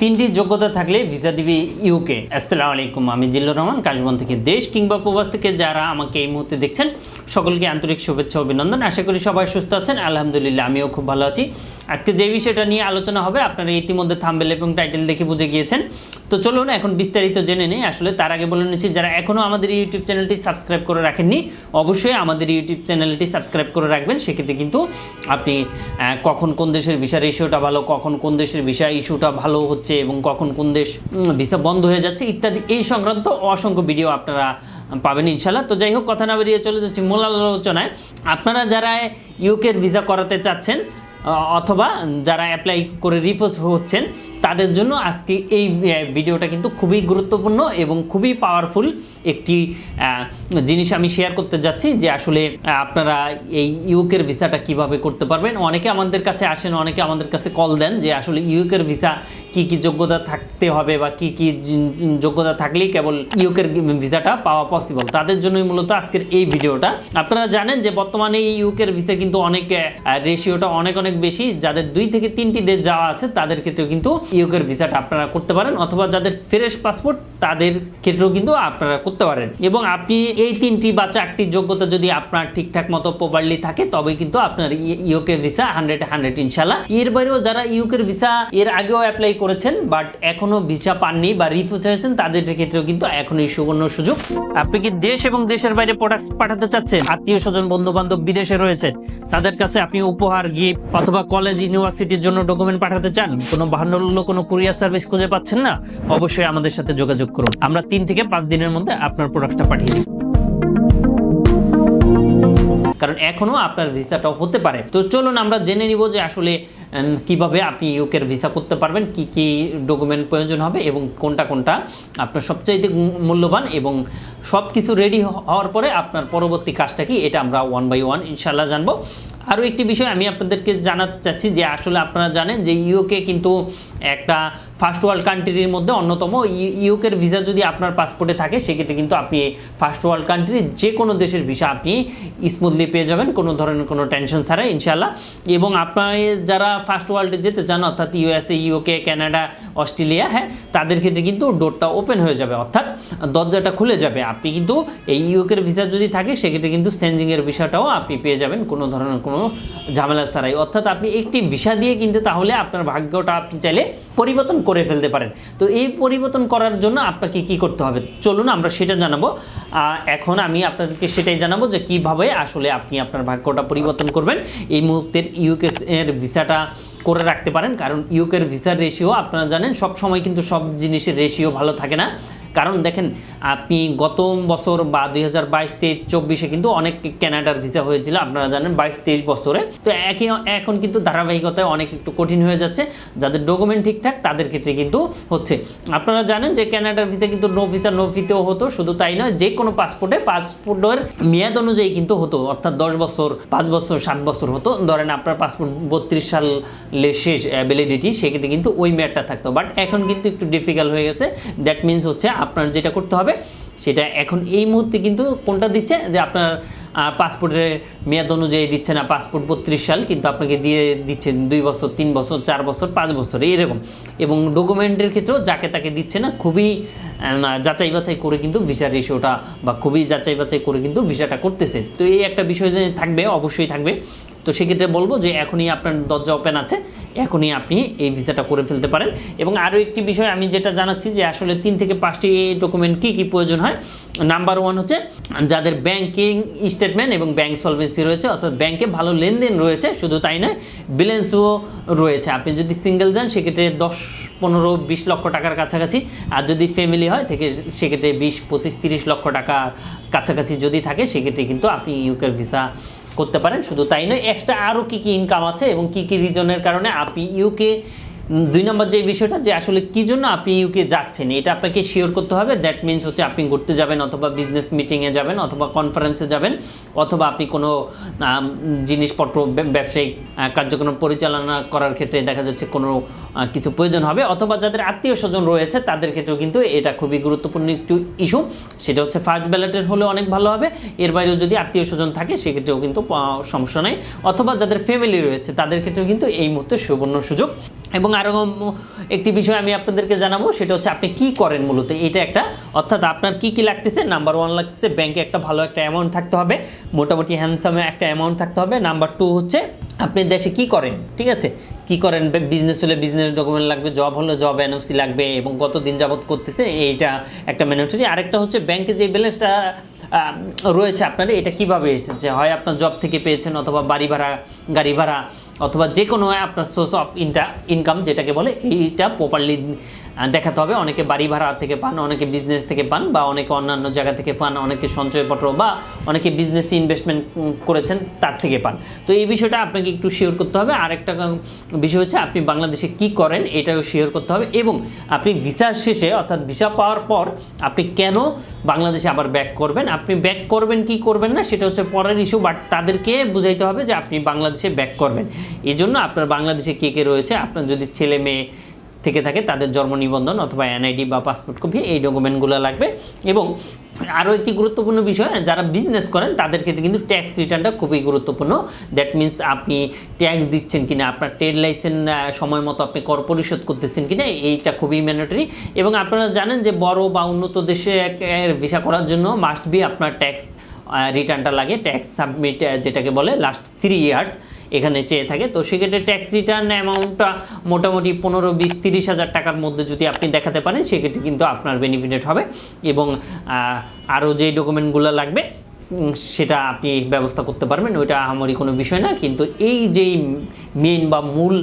তিনটি যোগ্যতা থাকলে ভিসা দিবে ইউকে আসসালামু আলাইকুম, আমি জিল্লুর রহমান, কাশবন থেকে দেশ কিংবা প্রবাস থেকে যারা আমাকে এই মুহূর্তে দেখছেন, সকলকে আন্তরিক শুভেচ্ছা, অভিনন্দন। আশা করি সবাই সুস্থ আছেন। আলহামদুলিল্লাহ, আমিও খুব ভালো আছি। আজকে যে বিষয়টা নিয়ে আলোচনা হবে, আপনারা ইতিমধ্যে থাম্বেল এবং টাইটেল দেখে বুঝে গিয়েছেন। তো চলুন এখন বিস্তারিত জেনে নেই। আসলে তার আগে বলে নিচ্ছি, যারা এখনও আমাদের ইউটিউব চ্যানেলটি সাবস্ক্রাইব করে রাখেননি, অবশ্যই আমাদের ইউটিউব চ্যানেলটি সাবস্ক্রাইব করে রাখবেন। সেক্ষেত্রে কিন্তু আপনি কখন কোন দেশের ভিসা রেশিওটা ভালো, কখন কোন দেশের ভিসা ইস্যুটা ভালো হচ্ছে এবং কখন কোন দেশ ভিসা বন্ধ হয়ে যাচ্ছে ইত্যাদি এই সংক্রান্ত অসংখ্য ভিডিও আপনারা পাবেন ইনশাল্লাহ তো যাই হোক, কথা না বেরিয়ে চলে যাচ্ছি মূল আলোচনায়। আপনারা যারা ইউকের ভিসা করাতে চাচ্ছেন অথবা যারা অ্যাপ্লাই করে রিফোজ হচ্ছেন তাদের জন্য আজকে এই ভিডিওটা কিন্তু খুবই গুরুত্বপূর্ণ এবং খুবই পাওয়ারফুল একটি জিনিস আমি শেয়ার করতে যাচ্ছি যে আসলে আপনারা এই ইউকের ভিসাটা কীভাবে করতে পারবেন। অনেকে আমাদের কাছে আসেন, অনেকে আমাদের কাছে কল দেন যে আসলে ইউকের ভিসা কি কি যোগ্যতা থাকতে হবে বা কি কি যোগ্যতা থাকলেই কেবল ইউকের ভিসাটা পাওয়া পসিবল তাদের জন্যই মূলত আজকের এই ভিডিওটা। আপনারা জানেন যে বর্তমানে এই ইউকের ভিসা কিন্তু অনেক রেশিওটা অনেক অনেক বেশি। যাদের দুই থেকে তিনটি দেশ যাওয়া আছে, তাদের ক্ষেত্রেও কিন্তু ইউকের ভিসাটা আপনারা করতে পারেন অথবা যাদের ফ্রেশ পাসপোর্ট, তাদের ক্ষেত্রেও কিন্তু আপনারা করতে পারেন। এবং আপনি এই তিনটি বা চারটি যোগ্যতা যদি আপনার ঠিকঠাক মতো প্রপারলি থাকে তবে কিন্তু আপনার ইউকে ভিসা হান্ড্রেড হান্ড্রেড ইনশাল্লাহ এর বাইরেও যারা ইউকের ভিসা এর আগেও অ্যাপ্লাই করেছেন বাট এখনও ভিসা পাননি বা রিফিউজ হয়েছেন, তাদের ক্ষেত্রেও কিন্তু এখনই সুবর্ণ সুযোগ। আপনি কি দেশ এবং দেশের বাইরে প্রোডাক্ট পাঠাতে চাচ্ছেন? আত্মীয় স্বজন বন্ধু বান্ধব বিদেশে রয়েছে। তাদের কাছে আপনি উপহার গিফট অথবা কলেজ ইউনিভার্সিটির জন্য ডকুমেন্ট পাঠাতে চান? কোনো বাহান্ন কোনো কুরিয়ার সার্ভিস খুঁজে পাচ্ছেন না, অবশ্যই আমাদের সাথে যোগাযোগ করুন। আমরা তিন থেকে পাঁচ দিনের মধ্যে আপনার প্রোডাক্টটা পাঠিয়ে দিই। কারণ এখনও আপনার ভিসাটা হতে পারে। তো চলুন আমরা জেনে নিব যে আসলে কীভাবে আপনি ইউকের ভিসা করতে পারবেন, কি কি ডকুমেন্ট প্রয়োজন হবে এবং কোনটা কোনটা আপনার সবচাইতে মূল্যবান এবং সব কিছু রেডি হওয়ার পরে আপনার পরবর্তী কাজটা কি, এটা আমরা ওয়ান বাই ওয়ান ইনশাল্লাহ জানব। আরও একটি বিষয় আমি আপনাদেরকে জানাতে চাচ্ছি যে আসলে আপনারা জানেন যে ইউকে কিন্তু একটা ফার্স্ট ওয়ার্ল্ড কান্ট্রির মধ্যে অন্যতম। ইউ- ইউকের ভিসা যদি আপনার পাসপোর্টে থাকে, সেক্ষেত্রে কিন্তু আপনি ফার্স্ট ওয়ার্ল্ড কান্ট্রির যে কোনো দেশের ভিসা আপনি স্মুথলি পেয়ে যাবেন, কোনো ধরনের কোনো টেনশন ছাড়াই ইনশাল্লাহ এবং আপনার যারা ফার্স্ট ওয়ার্ল্ডে যেতে চান, অর্থাৎ ইউএসএ, ইউকে কানাডা অস্ট্রেলিয়া হ্যাঁ তাদের ক্ষেত্রে কিন্তু ডোরটা ওপেন হয়ে যাবে, অর্থাৎ দরজাটা খুলে যাবে। আপনি কিন্তু এই ইউকের ভিসা যদি থাকে, সেক্ষেত্রে কিন্তু সেন্সিংয়ের ভিসাটাও আপনি পেয়ে যাবেন, কোনো ধরনের কোনো ঝামেলা ছাড়াই। অর্থাৎ আপনি একটি ভিসা দিয়ে কিন্তু তাহলে আপনার ভাগ্যটা আপনি চাইলে পরিবর্তন করে ফেলতে পারেন। তো এই পরিবর্তন করার জন্য আপনাকে কি করতে হবে? চলুন আমরা সেটা জানাব। এখন আমি আপনাদেরকে সেটাই জানাব যে কীভাবে আসলে আপনি আপনার ভাগ্যটা পরিবর্তন করবেন। এই মুহূর্তের ইউকেস এর ভিসাটা করে রাখতে পারেন। কারণ ইউকের ভিসার রেশিও আপনারা জানেন সব সময় কিন্তু সব জিনিসের রেশিও ভালো থাকে না। কারণ দেখেন, আপনি গত বছর বা দুই হাজার বাইশ তেইশ চব্বিশে কিন্তু অনেক ক্যানাডার ভিসা হয়েছিল, আপনারা জানেন বাইশ তেইশ বছরে। তো একই এখন কিন্তু ধারাবাহিকতায় অনেক একটু কঠিন হয়ে যাচ্ছে, যাদের ডকুমেন্ট ঠিকঠাক তাদের ক্ষেত্রে কিন্তু হচ্ছে। আপনারা জানেন যে ক্যানাডার ভিসা কিন্তু নো ভিসা নো ফিতেও হতো, শুধু তাই নয় যে কোনো পাসপোর্টে পাসপোর্টের মেয়াদ অনুযায়ী কিন্তু হতো, অর্থাৎ দশ বছর, পাঁচ বছর, সাত বছর হতো। ধরেন আপনার পাসপোর্ট বত্রিশ সালে শেষ ভ্যালিডিটি সেক্ষেত্রে কিন্তু ওই মেয়াদটা থাকতো। বাট এখন কিন্তু একটু ডিফিকাল্ট হয়ে গেছে দ্যাট মিন্স হচ্ছে আপনার যেটা করতে হবে, সেটা এখন এই মুহূর্তে কিন্তু কোনটা দিচ্ছে? যে আপনার পাসপোর্টের মেয়াদ অনুযায়ী দিচ্ছে না, পাসপোর্ট বত্রিশ সাল, কিন্তু আপনাকে দিয়ে দিচ্ছে দুই বছর, তিন বছর, চার বছর, পাঁচ বছর এরকম এবং ডকুমেন্টের ক্ষেত্রেও যাকে তাকে দিচ্ছে না, খুবই যাচাই বাছাই করে কিন্তু ভিসার রেশিওটা বা খুবই যাচাই বাছাই করে কিন্তু ভিসাটা করতেছে। তো এই একটা বিষয় থাকবে, অবশ্যই থাকবে। তো সেক্ষেত্রে বলব যে এখনই আপনার দরজা ওপেন আছে। এখনই আপনি এই ভিসাটা করে ফেলতে পারেন। এবং আরও একটি বিষয় আমি যেটা জানাচ্ছি যে আসলে তিন থেকে পাঁচটি ডকুমেন্ট কী কী প্রয়োজন হয়? নাম্বার ওয়ান হচ্ছে যাদের ব্যাংকিং স্টেটমেন্ট এবং ব্যাংক সলভেন্সি রয়েছে, অর্থাৎ ব্যাংকে ভালো লেনদেন রয়েছে, শুধু তাই নয় ব্যালেন্সও রয়েছে। আপনি যদি সিঙ্গেল যান, সেক্ষেত্রে দশ, পনেরো, বিশ লক্ষ টাকার কাছাকাছি। আর যদি ফ্যামিলি হয়, থেকে সেক্ষেত্রে বিশ, পঁচিশ, তিরিশ লক্ষ টাকা কাছাকাছি যদি থাকে, সেক্ষেত্রে কিন্তু আপনি ইউকের ভিসা করতে পারেন, শুধু তাই নয় এক্সট্রা আরও কী কী ইনকাম আছে এবং কী কী রিজনের কারণে আপনি ইউকে দুই নম্বর যে বিষয়টা যে আসলে কী জন্য আপনি ইউকে যাচ্ছেন, এটা আপনাকে শিওর করতে হবে। দ্যাট মিন্স হচ্ছে আপনি ঘুরতে যাবেন অথবা বিজনেস মিটিংয়ে যাবেন অথবা কনফারেন্সে যাবেন, অথবা আপনি কোনো জিনিসপত্র ব্যবসায়িক কার্যক্রম পরিচালনা করার ক্ষেত্রে দেখা যাচ্ছে কোনো কিছু প্রয়োজন হবে। অথবা যাদের আত্মীয় স্বজন রয়েছে, তাদের ক্ষেত্রেও কিন্তু এটা খুবই গুরুত্বপূর্ণ একটু ইস্যু সেটা হচ্ছে ফার্স্ট ব্যালেটের হলে অনেক ভালো হবে। এর বাইরেও যদি আত্মীয় স্বজন থাকে, সেক্ষেত্রেও কিন্তু সমস্যা নেই। অথবা যাদের ফ্যামিলি রয়েছে, তাদের ক্ষেত্রেও কিন্তু এই মুহূর্তে সুবর্ণ সুযোগ। এবং আরও একটি বিষয় আমি আপনাদেরকে জানাব, সেটা হচ্ছে আপনি কি করেন মূলত? এটা একটা, অর্থাৎ আপনার কি কি লাগতেছে? নাম্বার ওয়ান লাগতেছে ব্যাংকে একটা ভালো একটা অ্যামাউন্ট থাকতে হবে, মোটামুটি হ্যান্ডসামে একটা অ্যামাউন্ট থাকতে হবে। নাম্বার টু হচ্ছে আপনি দেশে কি করেন? ঠিক আছে? কি করেন? বিজনেস হলে বিজনেস ডকুমেন্ট লাগবে জব হলে জব এনওসি লাগবে এবং কত দিন যাবত করতেছে, এইটা একটা ম্যান্ডেটরি আরেকটা হচ্ছে ব্যাংকে যে ব্যালেন্সটা রয়েছে আপনার এটা কীভাবে এসেছে? হয় আপনার জব থেকে পেয়েছেন অথবা বাড়ি ভাড়া, গাড়ি ভাড়া, অথবা যে কোনো আপনার সোর্স অফ ইনটা ইনকাম যেটাকে বলে, এইটা প্রপারলি দেখাতে হবে। অনেকে বাড়ি ভাড়া থেকে পান, অনেকে বিজনেস থেকে পান বা অনেকে অন্যান্য জায়গা থেকে পান, অনেকে সঞ্চয়পত্র বা অনেকে বিজনেস ইনভেস্টমেন্ট করেছেন তার থেকে পান। তো এই বিষয়টা আপনাকে একটু শেয়ার করতে হবে। আরেকটা বিষয় হচ্ছে আপনি বাংলাদেশে কি করেন এটাও শেয়ার করতে হবে এবং আপনি ভিসা শেষে অর্থাৎ ভিসা পাওয়ার পর আপনি কেন বাংলাদেশে আবার ব্যাক করবেন? আপনি ব্যাক করবেন কি করবেন না সেটা হচ্ছে পরের ইস্যু বাট তাদেরকে বুঝাইতে হবে যে আপনি বাংলাদেশে ব্যাক করবেন। এই জন্য আপনার বাংলাদেশে কে কে রয়েছে? আপনার যদি ছেলে মেয়ে থেকে থাকে, তাদের জন্ম নিবন্ধন অথবা এনআইডি বা পাসপোর্ট কপি এই ডকুমেন্টগুলো লাগবে। এবং আরও একটি গুরুত্বপূর্ণ বিষয়, যারা বিজনেস করেন, তাদের ক্ষেত্রে কিন্তু ট্যাক্স রিটার্নটা খুবই গুরুত্বপূর্ণ। দ্যাট মিন্স আপনি ট্যাক্স দিচ্ছেন কিনা, আপনার ট্রেড লাইসেন্স সময় মতো আপনি কর পরিশোধ করতেছেন কিনা, এইটা খুবই ম্যান্ডেটরি এবং আপনারা জানেন যে বড় বা উন্নত দেশে ভিসা করার জন্য মাস্ট বি আপনার ট্যাক্স রিটার্নটা লাগে। ট্যাক্স সাবমিট যেটাকে বলে লাস্ট থ্রি ইয়ার্স এখানে চেয়ে থাকে। তো সেক্ষেত্রে ট্যাক্স রিটার্ন অ্যামাউন্টটা মোটামুটি পনেরো, বিশ, তিরিশ হাজার টাকার মধ্যে যদি আপনি দেখাতে পারেন, সেক্ষেত্রে কিন্তু আপনার বেনিফিটেড হবে। এবং আরও যে ডকুমেন্টগুলো লাগবে সেটা আপনি ব্যবস্থা করতে পারবেন, ওইটা আমারই কোনো বিষয় না, কিন্তু এই যেই মেন বা মূল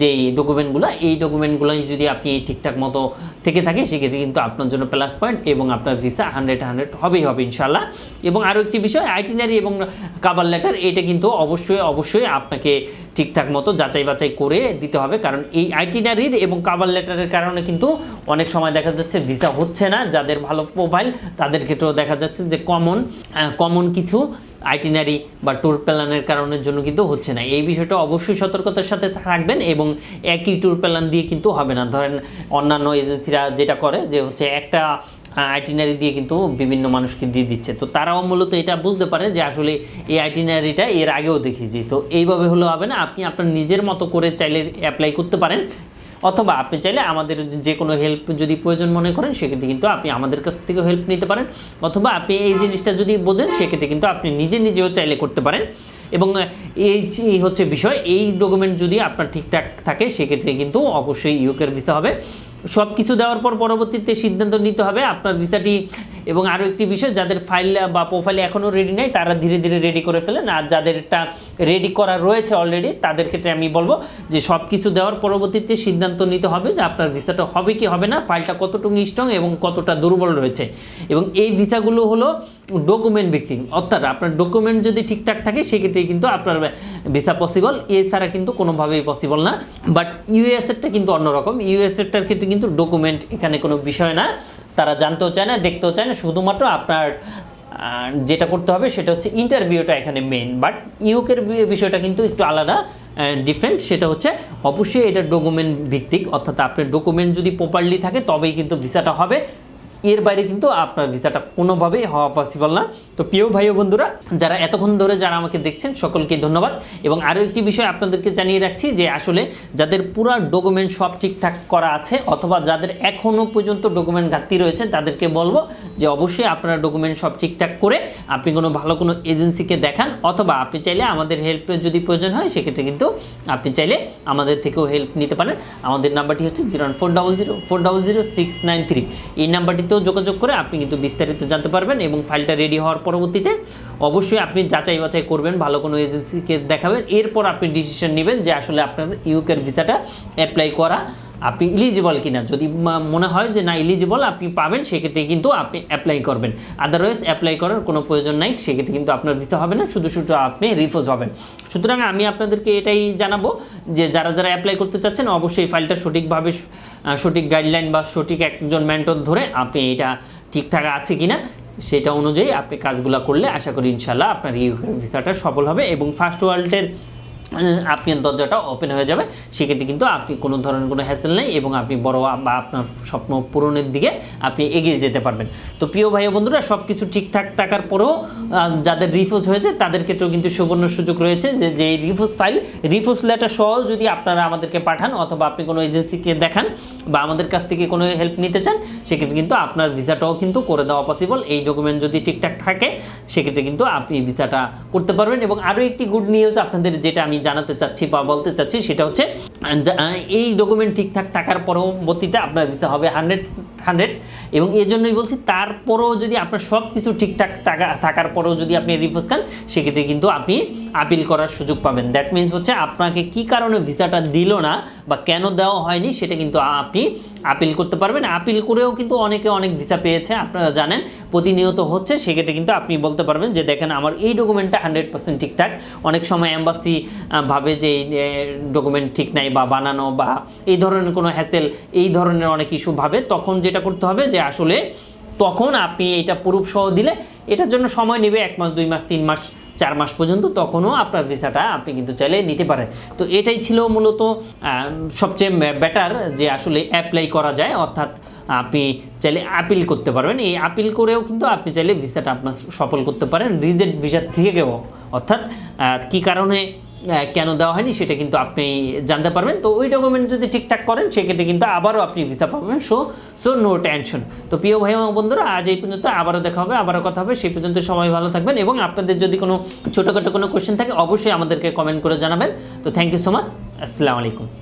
যেই ডকুমেন্টগুলো এই ডকুমেন্টগুলো যদি আপনি ঠিকঠাক মতো থেকে থাকে সেক্ষেত্রে কিন্তু আপনার জন্য প্লাস পয়েন্ট এবং আপনার ভিসা হান্ড্রেড হান্ড্রেড হবেই হবে ইনশাল্লাহ এবং আরও একটি বিষয় আইটিনারি এবং কাবার লেটার এটা কিন্তু অবশ্যই অবশ্যই আপনাকে ঠিকঠাক মতো যাচাই বাছাই করে দিতে হবে, কারণ এই আইটিনারির এবং কাবার লেটারের কারণে কিন্তু অনেক সময় দেখা যাচ্ছে ভিসা হচ্ছে না, যাদের ভালো প্রোফাইল তাদের ক্ষেত্রেও দেখা যাচ্ছে যে কমন কমন কিছু আইটিনারি বা ট্যুর প্ল্যানের কারণের জন্য কিন্তু হচ্ছে না। এই বিষয়টা অবশ্যই সতর্কতার সাথে থাকবেন এবং একই ট্যুর প্ল্যান দিয়ে কিন্তু হবে না। ধরেন অন্যান্য এজেন্সিরা যেটা করে যে হচ্ছে একটা আইটিনারি দিয়ে কিন্তু বিভিন্ন মানুষকে দিয়ে দিচ্ছে। তো তারাও মূলত এটা বুঝতে পারে যে আসলে এই আইটিনারিটা এর আগেও দেখিয়েছি তো এইভাবে হলে হবে না। আপনি আপনার নিজের মতো করে চাইলে অ্যাপ্লাই করতে পারেন। অথবা আপনি চাইলে আমাদের যে কোনো হেল্প যদি প্রয়োজন মনে করেন, সেক্ষেত্রে কিন্তু আপনি আমাদের কাছ থেকেও হেল্প নিতে পারেন। অথবা আপনি এই জিনিসটা যদি বোঝেন, সেক্ষেত্রে কিন্তু আপনি নিজে নিজেও চাইলে করতে পারেন। এবং এই হচ্ছে বিষয়, এই ডকুমেন্ট যদি আপনার ঠিকঠাক থাকে, সেক্ষেত্রে কিন্তু অবশ্যই ইউকের ভিসা হবে। সব কিছু দেওয়ার পর পরবর্তীতে সিদ্ধান্ত নিতে হবে। আপনার ভিসাটি এবং আরও একটি বিষয়, যাদের ফাইল বা প্রোফাইল এখনও রেডি নেই, তারা ধীরে ধীরে রেডি করে ফেলেন। আর যাদেরটা রেডি করা রয়েছে অলরেডি তাদের ক্ষেত্রে আমি বলব যে সব কিছু দেওয়ার পরবর্তীতে সিদ্ধান্ত নিতে হবে যে আপনার ভিসাটা হবে কি হবে না ফাইলটা কতটুকু স্ট্রং এবং কতটা দুর্বল রয়েছে। এবং এই ভিসাগুলো হলো ডকুমেন্ট ভিত্তিক। অর্থাৎ আপনার ডকুমেন্ট যদি ঠিকঠাক থাকে, সেক্ষেত্রে কিন্তু আপনার ভিসা পসিবল এছাড়া কিন্তু কোনোভাবেই পসিবল না। বাট ইউএসএরটা কিন্তু অন্যরকম। ইউএসএরটার ক্ষেত্রে কিন্তু ডকুমেন্ট এখানে কোনো বিষয় না। তারা জানতেও চায় না, দেখতেও চায় না। শুধুমাত্র আপনার যেটা করতে হবে সেটা হচ্ছে ইন্টারভিউটা এখানে মেন বাট ইউকের বিষয়টা কিন্তু একটু আলাদা ডিফারেন্ট সেটা হচ্ছে অবশ্যই এটা ডকুমেন্ট ভিত্তিক। অর্থাৎ আপনার ডকুমেন্ট যদি প্রপারলি থাকে, তবেই কিন্তু ভিসাটা হবে। এর বাইরে কিন্তু আপনার ভিসাটা কোনোভাবেই হওয়া পসিবল না। তো প্রিয় ভাই বন্ধুরা, যারা এতক্ষণ ধরে যারা আমাকে দেখছেন, সকলকে ধন্যবাদ। এবং আরও একটি বিষয় আপনাদেরকে জানিয়ে রাখছি যে, আসলে যাদের পুরা ডকুমেন্ট সব ঠিকঠাক করা আছে, অথবা যাদের এখনও পর্যন্ত ডকুমেন্ট ঘাটতি রয়েছে, তাদেরকে বলব যে অবশ্যই আপনার ডকুমেন্ট সব ঠিকঠাক করে আপনি কোনো ভালো কোনো এজেন্সিকে দেখান, অথবা আপনি চাইলে আমাদের হেল্পের যদি প্রয়োজন হয়, সেক্ষেত্রে কিন্তু আপনি চাইলে আমাদের থেকেও হেল্প নিতে পারেন। আমাদের নাম্বারটি হচ্ছে zero four double zero, four double zero six nine three. এই নাম্বারটিতেও যোগাযোগ করে আপনি কিন্তু বিস্তারিত জানতে পারবেন এবং ফাইলটা রেডি হওয়ার পরবর্তীতে অবশ্যই আপনি যাচাই বাছাই করবেন, ভালো কোনো এজেন্সিকে দেখাবেন। এরপর আপনি ডিসিশন নেবেন যে আসলে আপনার ইউকের ভিসাটা অ্যাপ্লাই করা আপনি ইলিজিবল কিনা? যদি মনে হয় যে না ইলিজিবল আপনি পাবেন, সেক্ষেত্রে কিন্তু আপনি অ্যাপ্লাই করবেন। আদারওয়াইজ অ্যাপ্লাই করার কোনো প্রয়োজন নাই, সেক্ষেত্রে কিন্তু আপনার ভিসা হবে না, শুধু শুধু আপনি রিফোজ হবেন। সুতরাং আমি আপনাদেরকে এটাই জানাব যে যারা যারা অ্যাপ্লাই করতে চাচ্ছেন, অবশ্যই ফাইলটা সঠিকভাবে সঠিক গাইডলাইন বা সঠিক একজন মেন্টর ধরে আপনি এটা ঠিকঠাক আছে কিনা, সেটা অনুযায়ী আপনি কাজগুলো করলে আশা করি ইনশাল্লাহ আপনার ইউকে ভিসাটা সফল হবে এবং ফার্স্ট ওয়ার্ল্ডের আপনার দরজাটা ওপেন হয়ে যাবে। সেক্ষেত্রে কিন্তু আপনি কোনো ধরনের কোনো হ্যাসেল নেই এবং আপনি বড় বা আপনার স্বপ্ন পূরণের দিকে আপনি এগিয়ে যেতে পারবেন। তো প্রিয় ভাই বন্ধুরা সব কিছু ঠিকঠাক থাকার পরেও যাদের রিফিউজ হয়েছে, তাদের ক্ষেত্রেও কিন্তু সুবর্ণ সুযোগ রয়েছে যে যে রিফিউজ ফাইল রিফিউজ লেটার সহ যদি আপনারা আমাদেরকে পাঠান অথবা আপনি কোনো এজেন্সিকে দেখান বা আমাদের কাছ থেকে কোনো হেল্প নিতে চান, সেক্ষেত্রে কিন্তু আপনার ভিসাটাও কিন্তু করে দেওয়া পসিবল এই ডকুমেন্ট যদি ঠিকঠাক থাকে, সেক্ষেত্রে কিন্তু আপনি ভিসাটা করতে পারবেন। এবং আরও একটি গুড নিউজ আপনাদের, যেটা আমি জানাতে চাচ্ছি বা বলতে চাচ্ছি সেটা হচ্ছে এই ডকুমেন্ট ঠিকঠাক থাকার পরবর্তীতে আপনার দিতে হবে হান্ড্রেড হান্ড্রেড এবং এর জন্যই বলছি তারপরেও যদি আপনার সব কিছু ঠিকঠাক টাকা থাকার পরেও যদি আপনি রিফোর্স খান সেক্ষেত্রে কিন্তু আপনি আপিল করার সুযোগ পাবেন। দ্যাট মিন্স হচ্ছে আপনাকে কি কারণে ভিসাটা দিল না বা কেন দেওয়া হয়নি, সেটা কিন্তু আপনি আপিল করতে পারবেন। আপিল করেও কিন্তু অনেকে অনেক ভিসা পেয়েছে, আপনারা জানেন। প্রতিনিয়ত হচ্ছে, সেক্ষেত্রে কিন্তু আপনি বলতে পারবেন যে, দেখেন আমার এই ডকুমেন্টটা হান্ড্রেড পার্সেন্ট ঠিকঠাক অনেক সময় অ্যাম্বাসি ভাবে যে, এই ডকুমেন্ট ঠিক নাই বা বানানো বা এই ধরনের কোনো হ্যাসেল এই ধরনের অনেক ইস্যু ভাবে, তখন যেটা করতে হবে যে, আসলে তখন আপনি এটা প্রুফ সহ দিলে, এটার জন্য সময় নেবে এক মাস, দুই মাস, তিন মাস। চার মাস পর্যন্ত তখনও আপনার ভিসাটা আপনি কিন্তু চাইলে নিতে পারেন। তো এটাই ছিল মূলত সবচেয়ে বেটার যে আসলে অ্যাপ্লাই করা যায়, অর্থাৎ আপনি চাইলে আপিল করতে পারবেন। এই আপিল করেও কিন্তু আপনি চাইলে ভিসাটা আপনার সফল করতে পারেন। রিজেক্ট ভিসা থেকেও, অর্থাৎ কি কারণে কেন দেওয়া হয়নি সেটা কিন্তু আপনি জানতে পারবেন। তো ওই ডকুমেন্ট যদি ঠিকঠাক করেন, সেক্ষেত্রে কিন্তু আবারও আপনি ভিসা পাবেন। সো সো নো টেনশন তো প্রিয় ভাই এবং বন্ধুরা, আজ এই পর্যন্ত আবারও দেখা হবে, আবারও কথা হবে। সেই পর্যন্ত সবাই ভালো থাকবেন এবং আপনাদের যদি কোনো ছোটোখাটো কোনো কোয়েশ্চেন থাকে, অবশ্যই আমাদেরকে কমেন্ট করে জানাবেন। তো থ্যাংক ইউ সো মাচ আসসালামু আলাইকুম